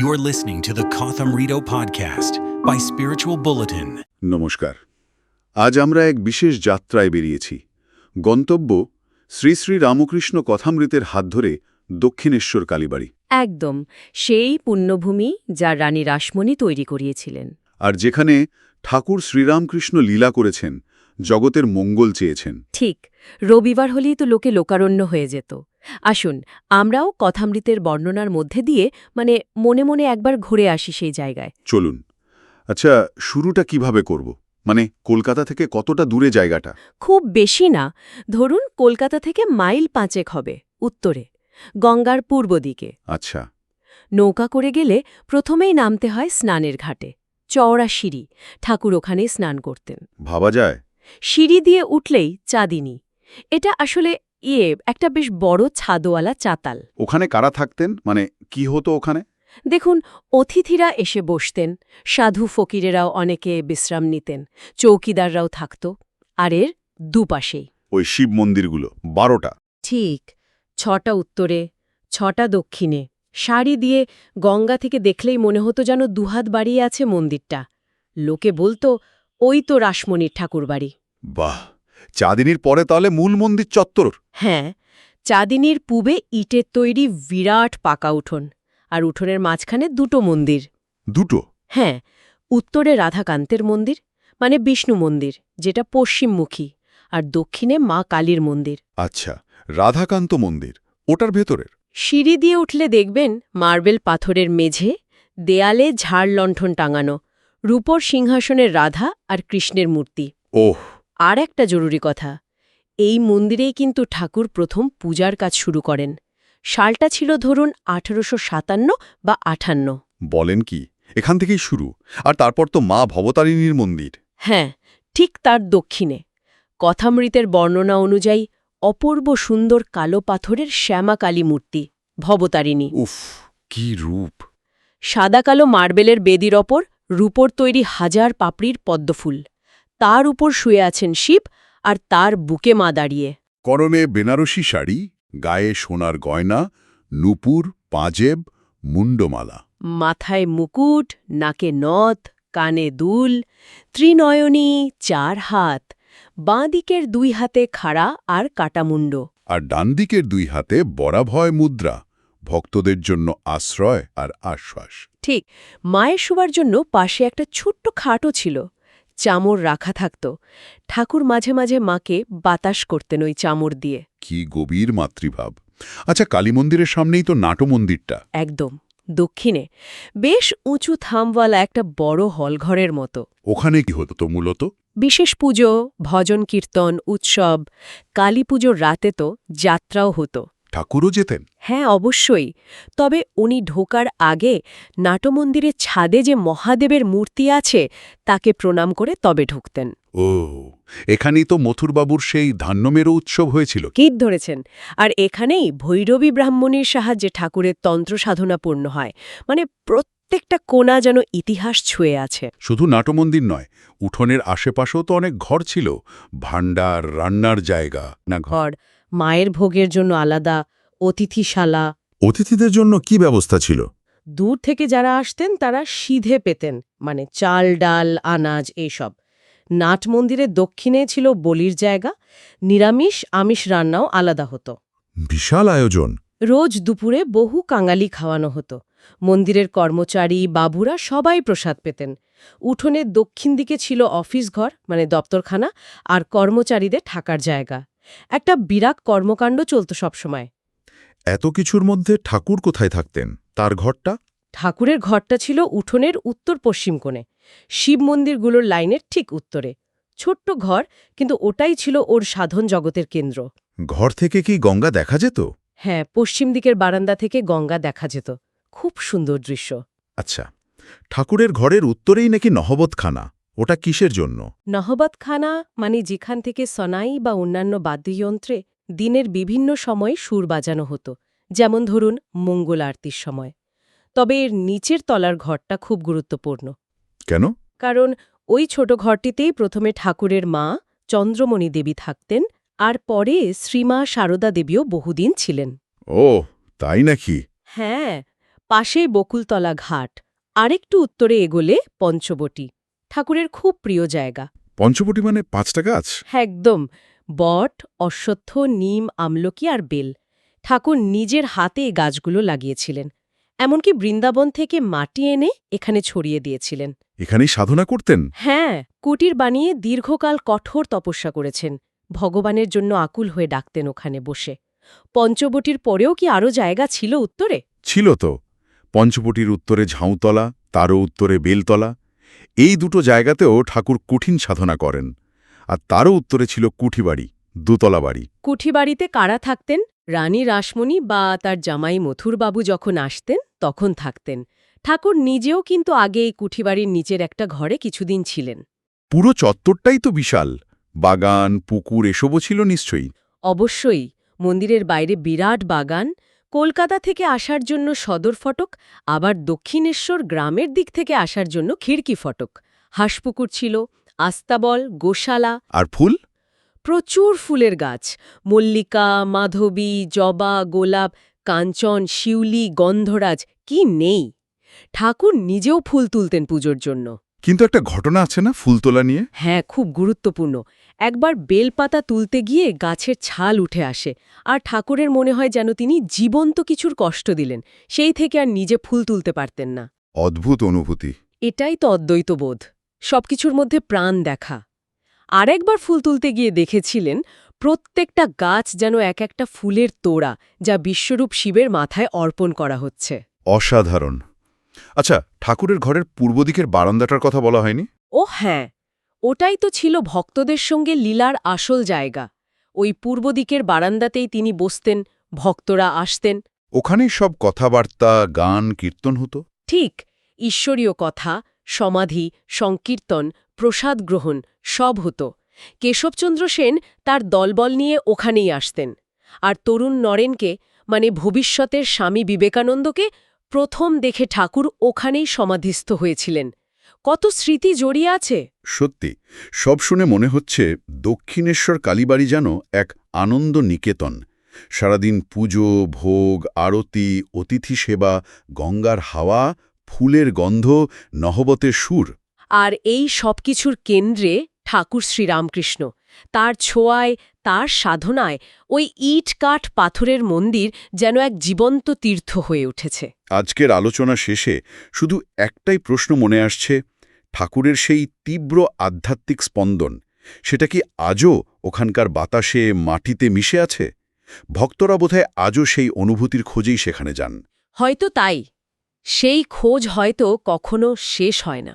You're listening to the Kotham Rito podcast by Spiritual Bulletin. নমস্কার। আজ আমরা এক বিশেষ যাত্রায় বেরিয়েছি। গন্তব্য শ্রী শ্রী রামকৃষ্ণ কথামৃতের হাত ধরে দক্ষিণেশ্বর কালীবাড়ি। একদম সেই পুণ্যভূমি যা রানী রাসমণি তৈরি করিয়েছিলেন। আর যেখানে ঠাকুর শ্রীরামকৃষ্ণ লীলা করেছেন জগতের মঙ্গল চেয়েছেন। ঠিক রবিবার হলেই তো লোকে লোকারণ্য হয়ে যেত। আসুন আমরাও কথামৃতের বর্ণনার মধ্যে দিয়ে মানে মনে মনে একবার ঘুরে আসি সেই জায়গায়। চলুন। আচ্ছা শুরুটা কীভাবে করব? মানে কলকাতা থেকে কতটা দূরে জায়গাটা? খুব বেশি না। ধরুন কলকাতা থেকে মাইল পাঁচেক হবে উত্তরে। গঙ্গার পূর্ব দিকে। আচ্ছা। নৌকা করে গেলে প্রথমেই নামতে হয় স্নানের ঘাটে চওড়া সিঁড়ি ঠাকুর ওখানে স্নান করতেন। ভাবা যায়? সিঁড়ি দিয়ে উঠলেই চাঁদিনী। এটা আসলে ইয়ে একটা বেশ বড় ছাদওয়ালা চাতাল। ওখানে কারা থাকতেন? মানে কি হতো ওখানে? দেখুন অতিথিরা এসে বসতেন সাধু ফকিরেরাও অনেকে বিশ্রাম নিতেন চৌকিদাররাও থাকত আর এর দুপাশেই। ওই শিব মন্দিরগুলো বারোটা। ঠিক ছটা উত্তরে ছটা দক্ষিণে। শাড়ি দিয়ে গঙ্গা থেকে দেখলেই মনে হতো যেন দুহাত বাড়িয়ে আছে মন্দিরটা। লোকে বলতো ওই তো রাসমণির ঠাকুরবাড়ি। বাহ! চাঁদিনীর পরে তাহলে মূল মন্দির চত্বর হ্যাঁ চাঁদিনীর পূবে ইটের তৈরি বিরাট পাকা উঠোন আর উঠোনের মাঝখানে দুটো মন্দির। দুটো? হ্যাঁ উত্তরে রাধাকান্তের মন্দির মানে বিষ্ণু মন্দির যেটা পশ্চিমমুখী আর দক্ষিণে মা কালীর মন্দির। আচ্ছা রাধাকান্ত মন্দির ওটার ভেতরের? সিঁড়ি দিয়ে উঠলে দেখবেন মার্বেল পাথরের মেঝে দেয়ালে ঝাড় লণ্ঠন টাঙানো রূপর সিংহাসনের রাধা আর কৃষ্ণের মূর্তি। ওহ আর একটা জরুরি কথা। এই মন্দিরেই কিন্তু ঠাকুর প্রথম পূজার কাজ শুরু করেন। সালটা ছিল ধরুন আঠেরোশো সাতান্ন বা আঠান্ন। বলেন কি এখান থেকেই শুরু। আর তারপর তো মা ভবতারিণীর মন্দির। হ্যাঁ ঠিক তার দক্ষিণে। কথামৃতের বর্ণনা অনুযায়ী অপূর্ব সুন্দর কালো পাথরের শ্যামাকালী মূর্তি ভবতারিণী। উফ কি রূপ। সাদা কালো মার্বেলের বেদির ওপর রূপর তৈরি হাজার পাপড়ির পদ্মফুল। তার উপর শুয়ে আছেন শিব আর তার বুকে মা দাঁড়িয়ে। করমে বেনারসি শাড়ি গায়ে সোনার গয়না নুপুর পাঁজেব মুন্ডমালা মাথায় মুকুট নাকে নথ কানে দুল ত্রিনয়নী চার হাত বাঁ দিকের দুই হাতে খাড়া আর কাটামুণ্ড। আর ডান দিকের দুই হাতে বরাভয় মুদ্রা ভক্তদের জন্য আশ্রয় আর আশ্বাস। ঠিক মায়ের শোবার জন্য পাশে একটা ছোট্ট খাটও ছিল। চামর রাখা থাকত। ঠাকুর মাঝে মাঝে মাকে বাতাস করতেন ওই চামর দিয়ে। কি গভীর মাতৃভাব। আচ্ছা কালী মন্দিরের সামনেই তো নাটো মন্দিরটা। একদম দক্ষিণে। বেশ উঁচু থামওয়ালা একটা বড় হলঘরের মতো। ওখানে কি হতো তো মূলত? বিশেষ পুজো ভজন কীর্তন উৎসব কালী পুজোর রাতে তো যাত্রাও হতো। ঠাকুরও যেতেন। হ্যাঁ অবশ্যই। তবে উনি ঢোকার আগে নাটমন্দিরের ছাদে যে মহাদেবের মূর্তি আছে তাকে প্রণাম করে তবে ঢুকতেন। ও এখানেই তো মথুরবাবুর সেই ধান্যমেরও উৎসব হয়েছিল। কীট ধরেছেন। আর এখানেই ভৈরবী ব্রাহ্মণীর সাহায্যে ঠাকুরের তন্ত্র সাধনা পূর্ণ হয়। মানে প্রত্যেকটা কোণা যেন ইতিহাস ছুঁয়ে আছে। শুধু নাটমন্দির নয় উঠোনের আশেপাশেও তো অনেক ঘর ছিল। ভাণ্ডার রান্নার জায়গা না ঘর ঘর। মায়ের ভোগের জন্য আলাদা অতিথিশালা। অতিথিদের জন্য কি ব্যবস্থা ছিল? দূর থেকে যারা আসতেন তারা সিধে পেতেন মানে চাল ডাল আনাজ এইসব নাট মন্দিরের দক্ষিণে ছিল বলির জায়গা নিরামিষ আমিষ রান্নাও আলাদা হতো। বিশাল আয়োজন। রোজ দুপুরে বহু কাঙালি খাওয়ানো হতো। মন্দিরের কর্মচারী বাবুরা সবাই প্রসাদ পেতেন। উঠোনের দক্ষিণ দিকে ছিল অফিস ঘর মানে দপ্তরখানা আর কর্মচারীদের থাকার জায়গা। একটা বিরাট কর্মকাণ্ড চলত সবসময়। এত কিছুর মধ্যে ঠাকুর কোথায় থাকতেন? তার ঘরটা? ঠাকুরের ঘরটা ছিল উঠোনের উত্তর পশ্চিম কোণে শিব মন্দিরগুলোর লাইনের ঠিক উত্তরে। ছোট্ট ঘর কিন্তু ওটাই ছিল ওর সাধন জগতের কেন্দ্র। ঘর থেকে কি গঙ্গা দেখা যেত? হ্যাঁ পশ্চিম দিকের বারান্দা থেকে গঙ্গা দেখা যেত। খুব সুন্দর দৃশ্য। আচ্ছা ঠাকুরের ঘরের উত্তরেই নাকি নহবতখানা ওটা কিসের জন্য? নহবতখানা মানে যেখান থেকে সনাই বা অন্যান্য বাদ্যযন্ত্রে দিনের বিভিন্ন সময়ে সুর বাজানো হতো যেমন ধরুন মঙ্গল আরতির সময়। তবে এর নিচের তলার ঘরটা খুব গুরুত্বপূর্ণ। কেন? কারণ ওই ছোট ঘরটিতেই প্রথমে ঠাকুরের মা চন্দ্রমণি দেবী থাকতেন আর পরে শ্রীমা সারদা দেবীও বহুদিন ছিলেন। ও তাই নাকি? হ্যাঁ পাশেই বকুলতলা ঘাট আরেকটু উত্তরে এগোলে পঞ্চবটি। ঠাকুরের খুব প্রিয় জায়গা। পঞ্চবটি মানে পাঁচটা গাছ? হ্যাঁ একদম। বট অশ্বত্থ নিম আমলকি আর বেল। ঠাকুর নিজের হাতে এই গাছগুলো লাগিয়েছিলেন। এমনকি বৃন্দাবন থেকে মাটি এনে এখানে ছড়িয়ে দিয়েছিলেন। এখানেই সাধনা করতেন? হ্যাঁ কুটির বানিয়ে দীর্ঘকাল কঠোর তপস্যা করেছেন। ভগবানের জন্য আকুল হয়ে ডাকতেন ওখানে বসে। পঞ্চবটির পরেও কি আরও জায়গা ছিল উত্তরে? ছিল তো। পঞ্চবটির উত্তরে ঝাউতলা তারও উত্তরে বেলতলা এই দুটো জায়গাতেও ঠাকুর কঠিন সাধনা করেন আর তারও উত্তরে ছিল কুঠিবাড়ি দুতলা বাড়ি। কুঠিবাড়িতে কারা থাকতেন? রানী রাসমণি বা তার জামাই মথুরবাবু যখন আসতেন তখন থাকতেন। ঠাকুর নিজেও কিন্তু আগে এই কুঠিবাড়ির নিচের একটা ঘরে কিছুদিন ছিলেন। পুরো চত্বরটাই তো বিশাল। বাগান পুকুর এসবও ছিল নিশ্চয়ই। অবশ্যই মন্দিরের বাইরে বিরাট বাগান কলকাতা থেকে আসার জন্য সদর ফটক আবার দক্ষিণেশ্বর গ্রামের দিক থেকে আসার জন্য খিড়কি ফটক। হাঁসপুকুর ছিল আস্তাবল গোশালা। আর ফুল? প্রচুর ফুলের গাছ। মল্লিকা মাধবী জবা গোলাপ কাঞ্চন শিউলি গন্ধরাজ কি নেই? ঠাকুর নিজেও ফুল তুলতেন পুজোর জন্য। কিন্তু একটা ঘটনা আছে না ফুল তোলা নিয়ে? হ্যাঁ খুব গুরুত্বপূর্ণ। একবার বেলপাতা তুলতে গিয়ে গাছের ছাল উঠে আসে আর ঠাকুরের মনে হয় যেন তিনি জীবন্ত কিছুর কষ্ট দিলেন সেই থেকে আর নিজে ফুল তুলতে পারতেন না। অদ্ভুত অনুভূতি। এটাই তো অদ্বৈত বোধ সবকিছুর মধ্যে প্রাণ দেখা। আরেকবার ফুল তুলতে গিয়ে দেখেছিলেন প্রত্যেকটা গাছ যেন এক একটা ফুলের তোড়া যা বিশ্বরূপ শিবের মাথায় অর্পণ করা হচ্ছে। অসাধারণ। আচ্ছা ঠাকুরের ঘরের পূর্ব দিকের বারান্দাটার কথা বলা হয়নি? ও হ্যাঁ ওটাই তো ছিল ভক্তদের সঙ্গে লীলার আসল জায়গা। ওই পূর্ব দিকের বারান্দাতেই তিনি বসতেন ভক্তরা আসতেন। ওখানেই সব কথাবার্তা গান কীর্তন হতো? ঠিক ঈশ্বরীয় কথা সমাধি সংকীর্তন প্রসাদ গ্রহণ সব হতো। কেশবচন্দ্র সেন তার দলবল নিয়ে ওখানেই আসতেন। আর তরুণ নরেনকে মানে ভবিষ্যতের স্বামী বিবেকানন্দকে প্রথম দেখে ঠাকুর ওখানেই সমাধিস্থ হয়েছিলেন। কত স্মৃতি জড়িয়ে আছে? সত্যি সব শুনে মনে হচ্ছে দক্ষিণেশ্বর কালীবাড়ি যেন এক আনন্দ নিকেতন। সারাদিন পুজো ভোগ আরতি অতিথি সেবা গঙ্গার হাওয়া ফুলের গন্ধ নহবতের সুর। আর এই সবকিছুর কেন্দ্রে ঠাকুর শ্রীরামকৃষ্ণ। তার ছোঁয়ায় তার সাধনায় ওই ইট কাঠ পাথরের মন্দির যেন এক জীবন্ত তীর্থ হয়ে উঠেছে। আজকের আলোচনা শেষে শুধু একটাই প্রশ্ন মনে আসছে ঠাকুরের সেই তীব্র আধ্যাত্মিক স্পন্দন সেটা কি আজও ওখানকার বাতাসে মাটিতে মিশে আছে? ভক্তরা বোধহয় আজও সেই অনুভূতির খোঁজেই সেখানে যান। হয়তো তাই। সেই খোঁজ হয়তো কখনো শেষ হয় না।